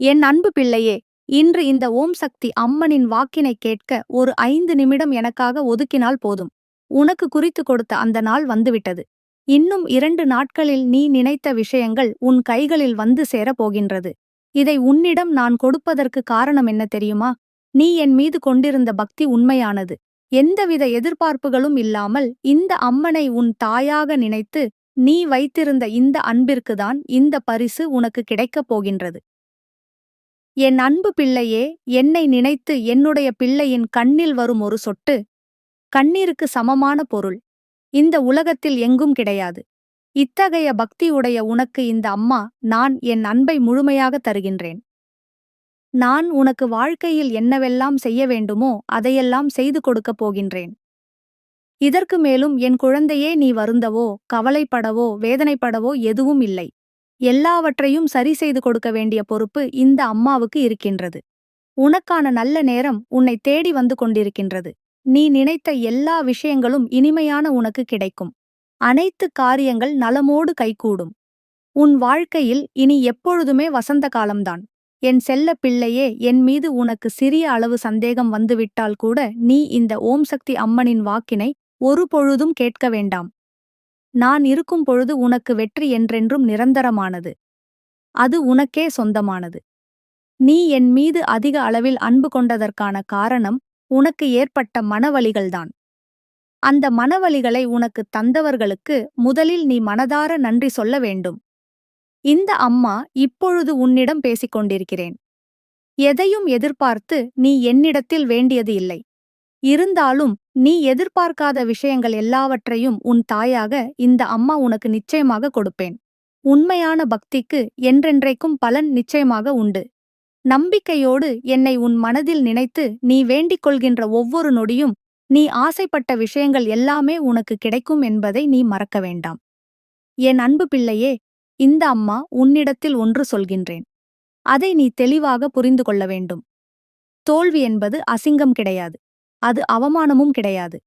என் அன்பு பிள்ளையே இன்று இந்த ஓம் சக்தி அம்மனின் வாக்கினை கேட்க ஒரு ஐந்து நிமிடம் எனக்காக ஒதுக்கினால் போதும். உனக்கு குறித்து கொடுத்த அந்த நாள் வந்துவிட்டது. இன்னும் இரண்டு நாட்களில் நீ நினைத்த விஷயங்கள் உன் கைகளில் வந்து சேரப் போகின்றது. இதை உன்னிடம் நான் கொடுப்பதற்கு காரணம் என்ன தெரியுமா? நீ என் மீது கொண்டிருந்த பக்தி உண்மையானது. எந்தவித எதிர்பார்ப்புகளும் இல்லாமல் இந்த அம்மனை உன் தாயாக நினைத்து நீ வைத்திருந்த இந்த அன்பிற்குதான் இந்த பரிசு உனக்கு கிடைக்கப் போகின்றது. என் அன்பு பிள்ளையே என்னை நினைத்து என்னுடைய பிள்ளையின் கண்ணில் வரும் ஒரு சொட்டு. கண்ணீருக்கு சமமான பொருள். இந்த உலகத்தில் எங்கும் கிடையாது. இத்தகைய பக்தியுடைய உனக்கு இந்த அம்மா நான் என் அன்பை முழுமையாக தருகின்றேன். நான் உனக்கு வாழ்க்கையில் என்னவெல்லாம் செய்ய வேண்டுமோ அதையெல்லாம் செய்து கொடுக்கப் போகின்றேன். இதற்கு மேலும் என் குழந்தையே நீ வருந்தவோ கவலைப்படவோ வேதனைப்படவோ எதுவும் இல்லை. எல்லாவற்றையும் சரி செய்து கொடுக்க வேண்டிய பொறுப்பு இந்த அம்மாவுக்கு இருக்கின்றது. உனக்கான நல்ல நேரம் உன்னை தேடி வந்து கொண்டிருக்கின்றது. நீ நினைத்த எல்லா விஷயங்களும் இனிமையான உனக்கு கிடைக்கும். அனைத்து காரியங்கள் நலமோடு கைகூடும். உன் வாழ்க்கையில் இனி எப்பொழுதுமே வசந்த காலம்தான். என் செல்ல பிள்ளையே என் மீது உனக்கு சிறிய அளவு சந்தேகம் வந்துவிட்டால் கூட நீ இந்த ஓம் சக்தி அம்மனின் வாக்கினை ஒரு பொழுதும் கேட்க வேண்டாம். நான் இருக்கும் பொழுது உனக்கு வெற்றி என்றென்றும் நிரந்தரமானது. அது உனக்கே சொந்தமானது. நீ என் மீது அதிக அளவில் அன்பு கொண்டதற்கான காரணம் உனக்கு ஏற்பட்ட மனவலிகள்தான். அந்த மனவலிகளை உனக்கு தந்தவர்களுக்கு முதலில் நீ மனதார நன்றி சொல்ல வேண்டும். இந்த அம்மா இப்பொழுது உன்னிடம் பேசிக் கொண்டிருக்கிறேன் எதையும் எதிர்பார்த்து நீ என்னிடத்தில் வேண்டியது இல்லை. இருந்தாலும் நீ எதிர்பார்க்காத விஷயங்கள் எல்லாவற்றையும் உன் தாயாக இந்த அம்மா உனக்கு நிச்சயமாக கொடுப்பேன். உண்மையான பக்திக்கு என்றென்றைக்கும் பலன் நிச்சயமாக உண்டு. நம்பிக்கையோடு என்னை உன் மனதில் நினைத்து நீ வேண்டிக் கொள்கின்ற ஒவ்வொரு நொடியும் நீ ஆசைப்பட்ட விஷயங்கள் எல்லாமே உனக்கு கிடைக்கும் என்பதை நீ மறக்க வேண்டாம். என் அன்பு பிள்ளையே இந்த அம்மா உன்னிடத்தில் ஒன்று சொல்கின்றேன். அதை நீ தெளிவாக புரிந்து கொள்ள வேண்டும். தோல்வி என்பது அசிங்கம் கிடையாது. அது அவமானமும் கிடையாது.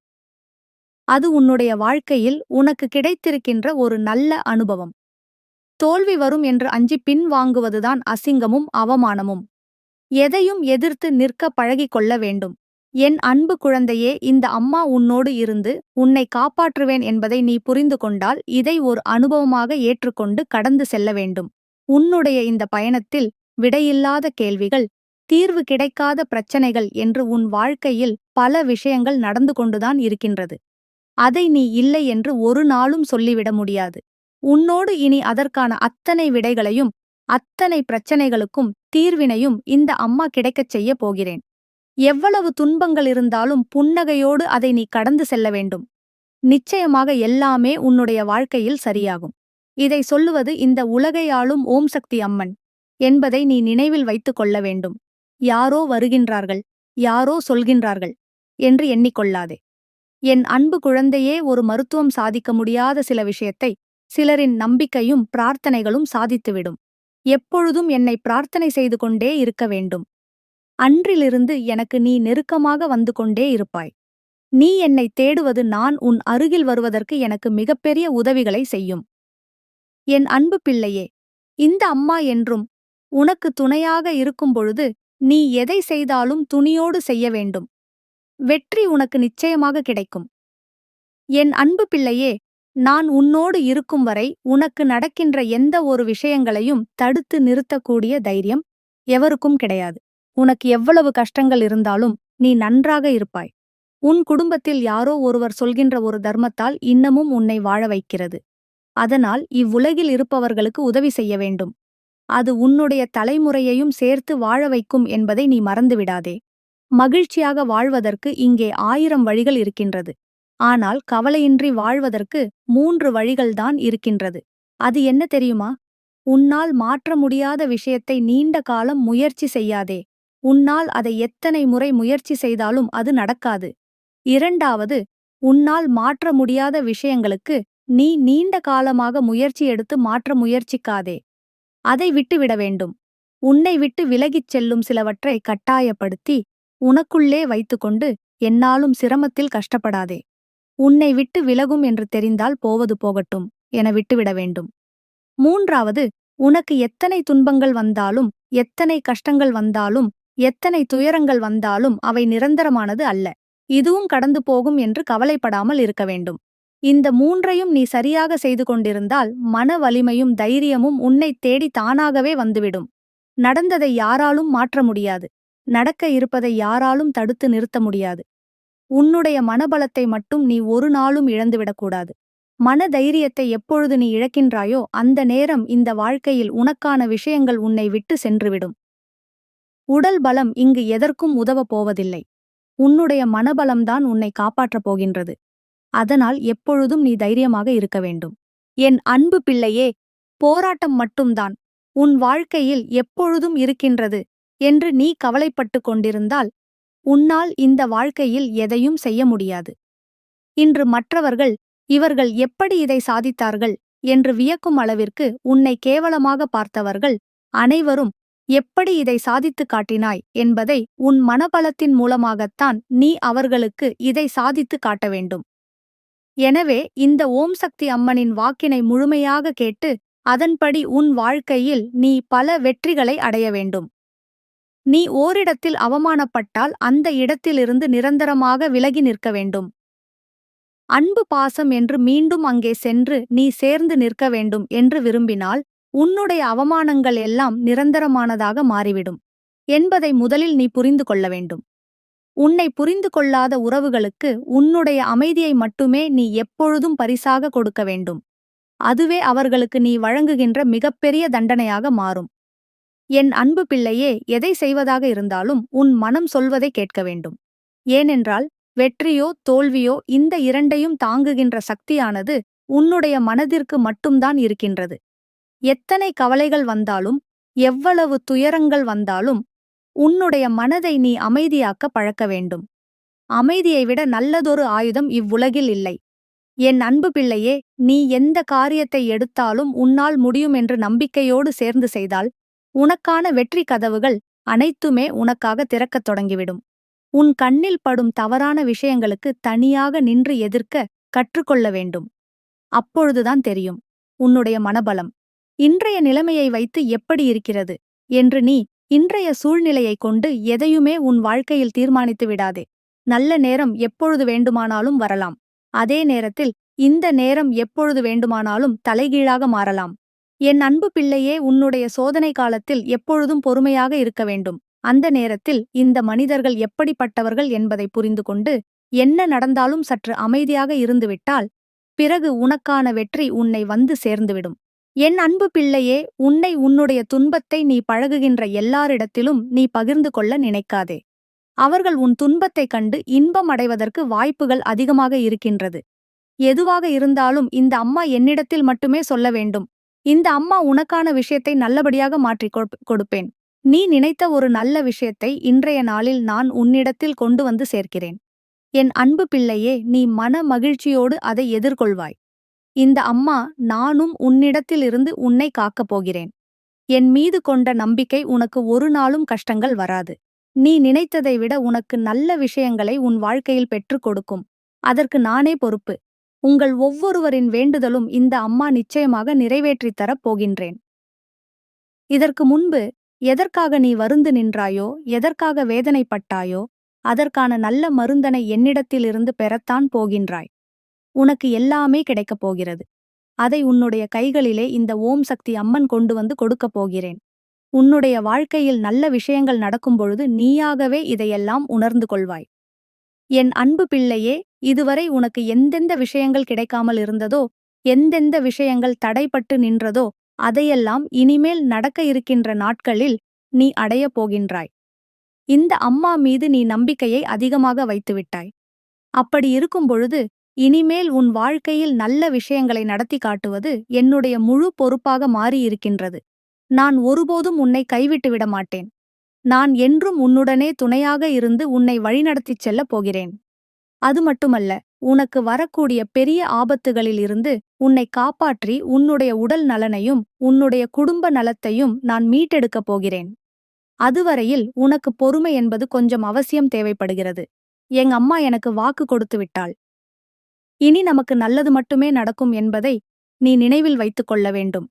அது உன்னுடைய வாழ்க்கையில் உனக்கு கிடைத்திருக்கின்ற ஒரு நல்ல அனுபவம். தோல்வி வரும் என்று அஞ்சி பின் வாங்குவதுதான் அசிங்கமும் அவமானமும். எதையும் எதிர்த்து நிற்க பழகிக் கொள்ள வேண்டும். என் அன்பு குழந்தையே இந்த அம்மா உன்னோடு இருந்து உன்னை காப்பாற்றுவேன் என்பதை நீ புரிந்து கொண்டால் இதை ஒரு அனுபவமாக ஏற்றுக்கொண்டு கடந்து செல்ல வேண்டும். உன்னுடைய இந்த பயணத்தில் விடையில்லாத கேள்விகள் தீர்வு கிடைக்காத பிரச்சனைகள் என்று உன் வாழ்க்கையில் பல விஷயங்கள் நடந்து கொண்டுதான் இருக்கின்றது. அதை நீ இல்லை என்று ஒரு நாளும் சொல்லிவிட முடியாது. உன்னோடு இனி அதற்கான அத்தனை விடைகளையும் அத்தனை பிரச்சனைகளுக்கும் தீர்வினையும் இந்த அம்மா கிடைக்கச் செய்ய போகிறேன். எவ்வளவு துன்பங்கள் இருந்தாலும் புன்னகையோடு அதை நீ கடந்து செல்ல வேண்டும். நிச்சயமாக எல்லாமே உன்னுடைய வாழ்க்கையில் சரியாகும். இதை சொல்லுவது இந்த உலகையாளும் ஓம் சக்தி அம்மன் என்பதை நீ நினைவில் வைத்துக் கொள்ள வேண்டும். யாரோ வருகின்றார்கள் யாரோ சொல்கின்றார்கள் என்று எண்ணிக்கொள்ளாதே. என் அன்பு குழந்தையே ஒரு மருத்துவம் சாதிக்க முடியாத சில விஷயத்தை சிலரின் நம்பிக்கையும் பிரார்த்தனைகளும் சாதித்துவிடும். எப்பொழுதும் என்னை பிரார்த்தனை செய்து கொண்டே இருக்க வேண்டும். அன்றிலிருந்து எனக்கு நீ நெருக்கமாக வந்து கொண்டே இருப்பாய். நீ என்னை தேடுவது நான் உன் அருகில் வருவதற்கு எனக்கு மிகப்பெரிய உதவிகளை செய்யும். என் அன்பு பிள்ளையே இந்த அம்மா என்றும் உனக்கு துணையாக இருக்கும் பொழுது நீ எதை செய்தாலும் துணியோடு செய்ய வேண்டும். வெற்றி உனக்கு நிச்சயமாக கிடைக்கும். என் அன்பு பிள்ளையே நான் உன்னோடு இருக்கும் வரை உனக்கு நடக்கின்ற எந்த ஒரு விஷயங்களையும் தடுத்து நிறுத்தக்கூடிய தைரியம் எவருக்கும் கிடையாது. உனக்கு எவ்வளவு கஷ்டங்கள் இருந்தாலும் நீ நன்றாக இருப்பாய். உன் குடும்பத்தில் யாரோ ஒருவர் சொல்கின்ற ஒரு தர்மத்தால் இன்னமும் உன்னை வாழ வைக்கிறது. அதனால் இவ்வுலகில் இருப்பவர்களுக்கு உதவி செய்ய வேண்டும். அது உன்னுடைய தலைமுறையையும் சேர்த்து வாழ வைக்கும் என்பதை நீ மறந்துவிடாதே. மகிழ்ச்சியாக வாழ்வதற்கு இங்கே ஆயிரம் வழிகள் இருக்கின்றது. ஆனால் கவலையின்றி வாழ்வதற்கு மூன்று வழிகள்தான் இருக்கின்றது. அது என்ன தெரியுமா? உன்னால் மாற்ற முடியாத விஷயத்தை நீண்ட காலம் முயற்சி செய்யாதே. உன்னால் அதை எத்தனை முறை முயற்சி செய்தாலும் அது நடக்காது. இரண்டாவது உன்னால் மாற்ற முடியாத விஷயங்களுக்கு நீ நீண்ட காலமாக முயற்சி எடுத்து மாற்ற முயற்சிக்காதே. அதை விட்டுவிட வேண்டும். உன்னை விட்டு விலகிச் செல்லும் சிலவற்றை கட்டாயப்படுத்தி உனக்குள்ளே வைத்துக்கொண்டு என்னாலும் சிரமத்தில் கஷ்டப்படாதே. உன்னை விட்டு விலகும் என்று தெரிந்தால் போவது போகட்டும் என விட்டுவிட வேண்டும். மூன்றாவது உனக்கு எத்தனை துன்பங்கள் வந்தாலும் எத்தனை கஷ்டங்கள் வந்தாலும் எத்தனை துயரங்கள் வந்தாலும் அவை நிரந்தரமானது அல்ல. இதுவும் கடந்து போகும் என்று கவலைப்படாமல் இருக்க வேண்டும். இந்த மூன்றையும் நீ சரியாக செய்து கொண்டிருந்தால் மன வலிமையும் தைரியமும் உன்னைத் தேடி தானாகவே வந்துவிடும். நடந்ததை யாராலும் மாற்ற முடியாது. நடக்க இருப்பதை யாராலும் தடுத்து நிறுத்த முடியாது. உன்னுடைய மனபலத்தை மட்டும் நீ ஒரு நாளும் இழந்துவிடக்கூடாது மன தைரியத்தை எப்பொழுது நீ இழக்கின்றாயோ அந்த நேரம் இந்த வாழ்க்கையில் உனக்கான விஷயங்கள் உன்னை விட்டு சென்றுவிடும். உடல் பலம் இங்கு எதற்கும் உதவப் போவதில்லை. உன்னுடைய மனபலம்தான் உன்னை காப்பாற்றப் போகின்றது. அதனால் எப்பொழுதும் நீ தைரியமாக இருக்க வேண்டும். என் அன்பு பிள்ளையே போராட்டம் மட்டும்தான். உன் வாழ்க்கையில் எப்பொழுதும் இருக்கின்றது என்று நீ கவலைப்பட்டு கொண்டிருந்தால் உன்னால் இந்த வாழ்க்கையில் எதையும் செய்ய முடியாது. இன்று மற்றவர்கள் இவர்கள் எப்படி இதை சாதித்தார்கள்? என்று வியக்கும் அளவிற்கு உன்னை கேவலமாக பார்த்தவர்கள் அனைவரும் எப்படி இதை சாதித்துக் காட்டினாய்? என்பதை உன் மனபலத்தின் மூலமாகத்தான் நீ அவர்களுக்கு இதை சாதித்துக் காட்ட வேண்டும். எனவே இந்த ஓம் சக்தி அம்மனின் வாக்கினை முழுமையாக கேட்டு அதன்படி உன் வாழ்க்கையில் நீ பல வெற்றிகளை அடைய வேண்டும். நீ ஓரிடத்தில் அவமானப்பட்டால் அந்த இடத்திலிருந்து நிரந்தரமாக விலகி நிற்க வேண்டும். அன்பு பாசம் என்று மீண்டும் அங்கே சென்று நீ சேர்ந்து நிற்க வேண்டும் என்று விரும்பினால் உன்னுடைய அவமானங்கள் எல்லாம் நிரந்தரமானதாக மாறிவிடும் என்பதை முதலில் நீ புரிந்து கொள்ள வேண்டும். உன்னை புரிந்து கொள்ளாத உறவுகளுக்கு உன்னுடைய அமைதியை மட்டுமே நீ எப்பொழுதும் பரிசாக கொடுக்க வேண்டும். அதுவே அவர்களுக்கு நீ வழங்குகின்ற மிகப்பெரிய தண்டனையாக மாறும். என் அன்பு பிள்ளையே எதை செய்வதாக இருந்தாலும் உன் மனம் சொல்வதை கேட்க வேண்டும். ஏனென்றால் வெற்றியோ தோல்வியோ இந்த இரண்டையும் தாங்குகின்ற சக்தியானது உன்னுடைய மனதிற்கு மட்டும்தான் இருக்கின்றது. எத்தனை கவலைகள் வந்தாலும் எவ்வளவு துயரங்கள் வந்தாலும் உன்னுடைய மனதை நீ அமைதியாக்க பழக்க வேண்டும். அமைதியை விட நல்லதொரு ஆயுதம் இவ்வுலகில் இல்லை. என் அன்பு பிள்ளையே நீ எந்த காரியத்தை எடுத்தாலும் உன்னால் முடியும் என்று நம்பிக்கையோடு சேர்ந்து செய்தால் உனக்கான வெற்றி கதவுகள் அனைத்துமே உனக்காக திறக்கத் தொடங்கிவிடும். உன் கண்ணில் படும் தவறான விஷயங்களுக்கு தனியாக நின்று எதிர்க்க கற்றுக்கொள்ள வேண்டும். அப்பொழுதுதான் தெரியும் உன்னுடைய மனபலம். இன்றைய நிலைமையை வைத்து எப்படி இருக்கிறது? என்று நீ இன்றைய சூழ்நிலையைக் கொண்டு எதையுமே உன் வாழ்க்கையில் தீர்மானித்து விடாதே. நல்ல நேரம் எப்பொழுது வேண்டுமானாலும் வரலாம். அதே நேரத்தில் இந்த நேரம் எப்பொழுது வேண்டுமானாலும் தலைகீழாக மாறலாம். என் அன்பு பிள்ளையே உன்னுடைய சோதனை காலத்தில் எப்பொழுதும் பொறுமையாக இருக்க வேண்டும். அந்த நேரத்தில் இந்த மனிதர்கள் எப்படிப்பட்டவர்கள் என்பதை புரிந்து கொண்டு என்ன நடந்தாலும் சற்று அமைதியாக இருந்துவிட்டால் பிறகு உனக்கான வெற்றி உன்னை வந்து சேர்ந்துவிடும். என் அன்பு பிள்ளையே உன்னை உன்னுடைய துன்பத்தை நீ பழகுகின்ற எல்லாரிடத்திலும் நீ பகிர்ந்து கொள்ள நினைக்காதே. அவர்கள் உன் துன்பத்தைக் கண்டு இன்பம் அடைவதற்கு வாய்ப்புகள் அதிகமாக இருக்கின்றது. எதுவாக இருந்தாலும் இந்த அம்மா என்னிடத்தில் மட்டுமே சொல்ல வேண்டும். இந்த அம்மா உனக்கான விஷயத்தை நல்லபடியாக மாற்றிக் கொடுப்பேன். நீ நினைத்த ஒரு நல்ல விஷயத்தை இன்றைய நாளில் நான் உன்னிடத்தில் கொண்டு வந்து சேர்க்கிறேன். என் அன்பு பிள்ளையே நீ மன மகிழ்ச்சியோடு அதை எதிர்கொள்வாய். இந்த அம்மா நானும் உன்னிடத்திலிருந்து உன்னை காக்கப் போகிறேன். என் மீது கொண்ட நம்பிக்கை உனக்கு ஒரு நாளும் கஷ்டங்கள் வராது. நீ நினைத்ததை விட உனக்கு நல்ல விஷயங்களை உன் வாழ்க்கையில் பெற்றுக் கொடுக்கும். அதற்கு நானே பொறுப்பு. உங்கள் ஒவ்வொருவரின் வேண்டுதலும் இந்த அம்மா நிச்சயமாக நிறைவேற்றித் தரப் போகின்றேன். இதற்கு முன்பு எதற்காக நீ வருந்து நின்றாயோ எதற்காக வேதனைப்பட்டாயோ அதற்கான நல்ல மருந்தனை என்னிடத்திலிருந்து பெறத்தான் போகின்றாய். உனக்கு எல்லாமே கிடைக்கப் போகிறது. அதை உன்னுடைய கைகளிலே இந்த ஓம் சக்தி அம்மன் கொண்டு வந்து கொடுக்கப் போகிறேன். உன்னுடைய வாழ்க்கையில் நல்ல விஷயங்கள் நடக்கும்பொழுது நீயாகவே இதையெல்லாம் உணர்ந்து கொள்வாய். என் அன்பு பிள்ளையே இதுவரை உனக்கு எந்தெந்த விஷயங்கள் கிடைக்காமல் இருந்ததோ எந்தெந்த விஷயங்கள் தடைப்பட்டு நின்றதோ அதையெல்லாம் இனிமேல் நடக்க இருக்கின்ற நாட்களில் நீ அடையப் போகின்றாய். இந்த அம்மா மீது நீ நம்பிக்கையை அதிகமாக வைத்துவிட்டாய். அப்படி இருக்கும் பொழுது இனிமேல் உன் வாழ்க்கையில் நல்ல விஷயங்களை நடத்தி காட்டுவது என்னுடைய முழு பொறுப்பாக மாறியிருக்கின்றது. நான் ஒருபோதும் உன்னை கைவிட்டு விட மாட்டேன். நான் என்றும் உன்னுடனே துணையாக இருந்து உன்னை வழிநடத்திச் செல்லப் போகிறேன். அது மட்டுமல்ல உனக்கு வரக்கூடிய பெரிய ஆபத்துகளில் இருந்து உன்னை காப்பாற்றி உன்னுடைய உடல் நலனையும் உன்னுடைய குடும்ப நலத்தையும் நான் மீட்டெடுக்கப் போகிறேன். அதுவரையில் உனக்கு பொறுமை என்பது கொஞ்சம் அவசியம் தேவைப்படுகிறது. எங்கம்மா எனக்கு வாக்கு கொடுத்து விட்டாள். இனி நமக்கு நல்லது மட்டுமே நடக்கும் என்பதை நீ நினைவில் வைத்துக் கொள்ள வேண்டும்.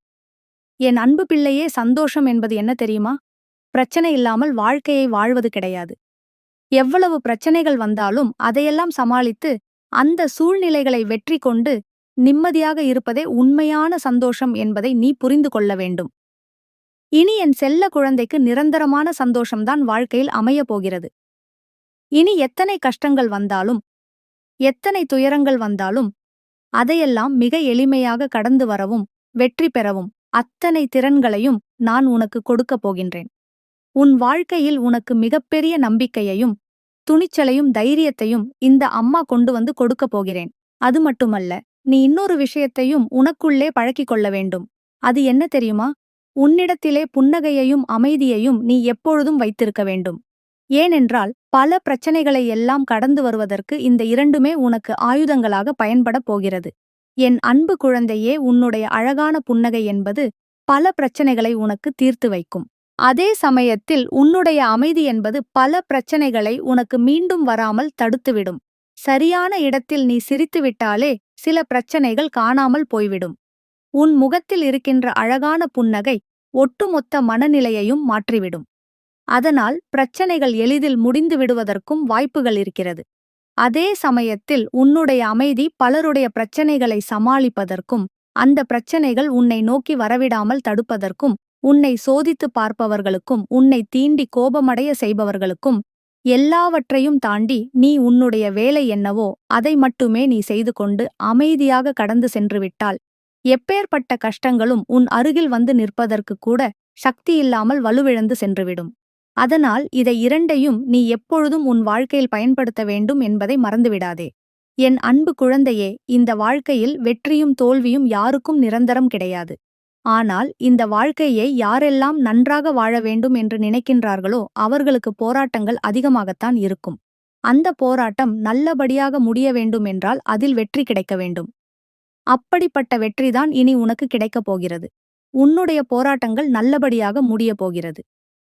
என் அன்பு பிள்ளையே சந்தோஷம் என்பது என்ன தெரியுமா? பிரச்சனை இல்லாமல் வாழ்க்கையை வாழ்வது கிடையாது. எவ்வளவு பிரச்சனைகள் வந்தாலும் அதையெல்லாம் சமாளித்து அந்த சூழ்நிலைகளை வெற்றி கொண்டு நிம்மதியாக இருப்பதே உண்மையான சந்தோஷம் என்பதை நீ புரிந்து கொள்ள வேண்டும். இனி என் செல்ல குழந்தைக்கு நிரந்தரமான சந்தோஷம்தான் வாழ்க்கையில் அமையப் போகிறது. இனி எத்தனை கஷ்டங்கள் வந்தாலும் எத்தனை துயரங்கள் வந்தாலும் அதையெல்லாம் மிக எளிமையாக கடந்து வரவும் வெற்றி பெறவும் அத்தனை திறன்களையும் நான் உனக்கு கொடுக்கப் போகின்றேன். உன் வாழ்க்கையில் உனக்கு மிகப்பெரிய நம்பிக்கையையும் துணிச்சலையும் தைரியத்தையும் இந்த அம்மா கொண்டு வந்து கொடுக்கப் போகிறேன். அது மட்டுமல்ல நீ இன்னொரு விஷயத்தையும் உனக்குள்ளே பழக்கிக் கொள்ள வேண்டும். அது என்ன தெரியுமா? உன்னிடத்திலே புன்னகையையும் அமைதியையும் நீ எப்பொழுதும் வைத்திருக்க வேண்டும். ஏனென்றால் பல பிரச்சனைகளை எல்லாம் கடந்து வருவதற்கு இந்த இரண்டுமே உனக்கு ஆயுதங்களாக பயன்படப் போகிறது. என் அன்பு குழந்தையே உன்னுடைய அழகான புன்னகை என்பது பல பிரச்சனைகளை உனக்கு தீர்த்து வைக்கும். அதே சமயத்தில் உன்னுடைய அமைதி என்பது பல பிரச்சனைகளை உனக்கு மீண்டும் வராமல் தடுத்துவிடும். சரியான இடத்தில் நீ சிரித்துவிட்டாலே சில பிரச்சனைகள் காணாமல் போய்விடும். உன் முகத்தில் இருக்கின்ற அழகான புன்னகை ஒட்டுமொத்த மனநிலையையும் மாற்றிவிடும். அதனால் பிரச்சனைகள் எளிதில் முடிந்து விடுவதற்கும் வாய்ப்புகள் இருக்கிறது. அதே சமயத்தில் உன்னுடைய அமைதி பலருடைய பிரச்சனைகளை சமாளிப்பதற்கும் அந்த பிரச்சனைகள் உன்னை நோக்கி வரவிடாமல் தடுப்பதற்கும் உன்னை சோதித்து பார்ப்பவர்களுக்கும் உன்னை தீண்டி கோபமடைய செய்பவர்களுக்கும் எல்லாவற்றையும் தாண்டி நீ உன்னுடைய வேலை என்னவோ அதை மட்டுமே நீ செய்து கொண்டு அமைதியாக கடந்து சென்றுவிட்டால் எப்பேற்பட்ட கஷ்டங்களும் உன் அருகில் வந்து நிற்பதற்கு கூட சக்தியில்லாமல் வலுவிழந்து சென்றுவிடும் அதனால் இதை இரண்டையும் நீ எப்பொழுதும் உன் வாழ்க்கையில் பயன்படுத்த வேண்டும் என்பதை மறந்துவிடாதே. என் அன்பு குழந்தையே இந்த வாழ்க்கையில் வெற்றியும் தோல்வியும் யாருக்கும் நிரந்தரம் கிடையாது. ஆனால் இந்த வாழ்க்கையை யாரெல்லாம் நன்றாக வாழ வேண்டும் என்று நினைக்கின்றார்களோ அவர்களுக்கு போராட்டங்கள் அதிகமாகத்தான் இருக்கும். அந்த போராட்டம் நல்லபடியாக முடிய வேண்டும் என்றால் அதில் வெற்றி கிடைக்க வேண்டும். அப்படிப்பட்ட வெற்றிதான் இனி உனக்கு கிடைக்கப் போகிறது. உன்னுடைய போராட்டங்கள் நல்லபடியாக முடியப் போகிறது.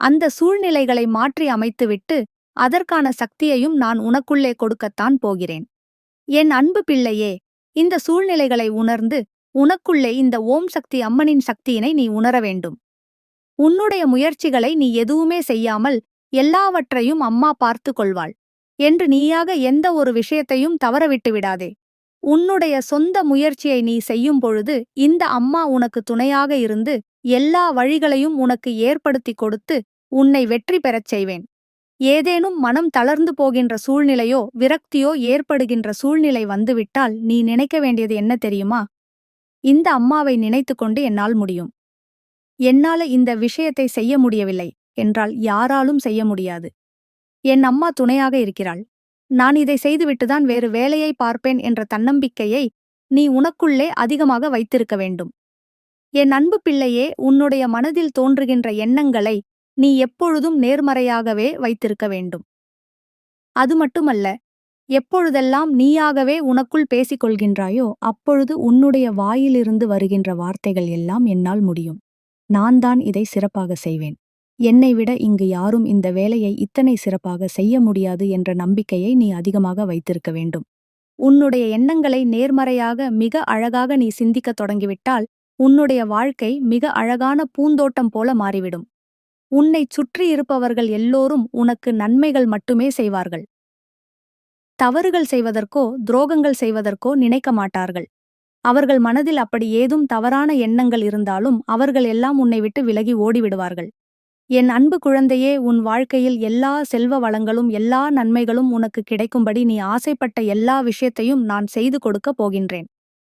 அந்த சூழ்நிலைகளை மாற்றி அமைத்துவிட்டு அதற்கான சக்தியையும் நான் உனக்குள்ளே கொடுக்கத்தான் போகிறேன். என் அன்பு பிள்ளையே இந்த சூழ்நிலைகளை உணர்ந்து உனக்குள்ளே இந்த ஓம் சக்தி அம்மனின் சக்தியினை நீ உணர வேண்டும். உன்னுடைய முயற்சிகளை நீ எதுவுமே செய்யாமல் எல்லாவற்றையும் அம்மா பார்த்து கொள்வாள். என்று நீயாக எந்த ஒரு விஷயத்தையும் தவறவிட்டு விடாதே. உன்னுடைய சொந்த முயற்சியை நீ செய்யும் பொழுது இந்த அம்மா உனக்கு துணையாக இருந்து எல்லா வழிகளையும் உனக்கு ஏற்படுத்தி கொடுத்து உன்னை வெற்றி பெறச் செய்வேன். ஏதேனும் மனம் தளர்ந்து போகின்ற சூழ்நிலையோ விரக்தியோ ஏற்படுகின்ற சூழ்நிலை வந்துவிட்டால் நீ நினைக்க வேண்டியது என்ன தெரியுமா? இந்த அம்மாவை நினைத்து கொண்டு என்னால் முடியும். என்னால இந்த விஷயத்தை செய்ய முடியவில்லை என்றால் யாராலும் செய்ய முடியாது. என் அம்மா துணையாக இருக்கிறாள். நான் இதை செய்துவிட்டுதான் வேறு வேலையை பார்ப்பேன் என்ற தன்னம்பிக்கையை நீ உனக்குள்ளே அதிகமாக வைத்திருக்க வேண்டும். என் அன்பு பிள்ளையே உன்னுடைய மனதில் தோன்றுகின்ற எண்ணங்களை நீ எப்பொழுதும் நேர்மறையாகவே வைத்திருக்க வேண்டும். அது மட்டுமல்ல எப்பொழுதெல்லாம் நீயாகவே உனக்குள் பேசிக் கொள்கின்றாயோ அப்பொழுது உன்னுடைய வாயிலிருந்து வருகின்ற வார்த்தைகள் எல்லாம் என்னால் முடியும். நான் தான் இதை சிறப்பாக செய்வேன். என்னை விட இங்கு யாரும் இந்த வேலையை இத்தனை சிறப்பாக செய்ய முடியாது என்ற நம்பிக்கையை நீ அதிகமாக வைத்திருக்க வேண்டும். உன்னுடைய எண்ணங்களை நேர்மறையாக மிக அழகாக நீ சிந்திக்கத் தொடங்கிவிட்டால் உன்னுடைய வாழ்க்கை மிக அழகான பூந்தோட்டம் போல மாறிவிடும். உன்னைச் சுற்றியிருப்பவர்கள் எல்லோரும் உனக்கு நன்மைகள் மட்டுமே செய்வார்கள். தவறுகள் செய்வதற்கோ துரோகங்கள் செய்வதற்கோ நினைக்க மாட்டார்கள். அவர்கள் மனதில் அப்படி ஏதும் தவறான எண்ணங்கள் இருந்தாலும் அவர்கள் எல்லாம் உன்னை விட்டு விலகி ஓடிவிடுவார்கள். என் அன்பு குழந்தையே உன் வாழ்க்கையில் எல்லா செல்வ வளங்களும் எல்லா நன்மைகளும் உனக்கு கிடைக்கும்படி நீ ஆசைப்பட்ட எல்லா விஷயத்தையும் நான் செய்து கொடுக்கப் போகின்றேன்.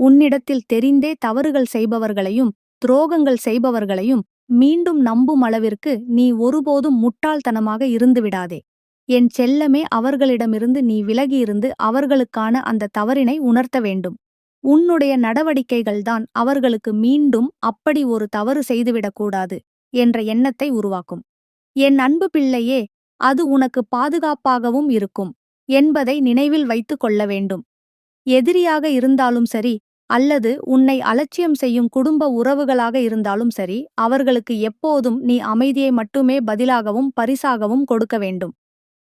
உன்னிடத்தில் தெரிந்தே தவறுகள் செய்பவர்களையும் துரோகங்கள் செய்பவர்களையும் மீண்டும் நம்பும் அளவிற்கு நீ ஒருபோதும் முட்டாள்தனமாக இருந்துவிடாதே. என் செல்லமே அவர்களிடமிருந்து நீ விலகியிருந்து அவர்களுக்கான அந்த தவறினை உணர்த்த வேண்டும். உன்னுடைய நடவடிக்கைகள்தான் அவர்களுக்கு மீண்டும் அப்படி ஒரு தவறு செய்துவிடக்கூடாது என்ற எண்ணத்தை உருவாக்கும். என் அன்பு பிள்ளையே அது உனக்கு பாதுகாப்பாகவும் இருக்கும் என்பதை நினைவில் வைத்துக் கொள்ள வேண்டும். எதிரியாக இருந்தாலும் சரி அல்லது உன்னை அலட்சியம் செய்யும் குடும்ப உறவுகளாக இருந்தாலும் சரி அவர்களுக்கு எப்போதும் நீ அமைதியை மட்டுமே பதிலாகவும் பரிசாகவும் கொடுக்க வேண்டும்.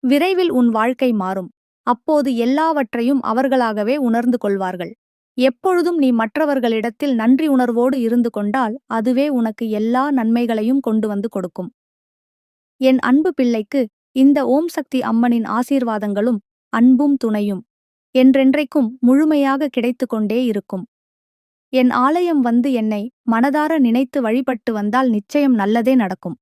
விரைவில் உன் வாழ்க்கை மாறும். அப்போது எல்லாவற்றையும் அவர்களாகவே உணர்ந்து கொள்வார்கள். எப்பொழுதும் நீ மற்றவர்களிடத்தில் நன்றி உணர்வோடு இருந்து கொண்டால் அதுவே உனக்கு எல்லா நன்மைகளையும் கொண்டு வந்து கொடுக்கும். என் அன்பு பிள்ளைக்கு இந்த ஓம் சக்தி அம்மனின் ஆசீர்வாதங்களும் அன்பும் துணையும். என்றென்றைக்கும் முழுமையாக கிடைத்து கொண்டே இருக்கும். என் ஆலயம் வந்து என்னை மனதார நினைத்து வழிபட்டு வந்தால் நிச்சயம் நல்லதே நடக்கும்.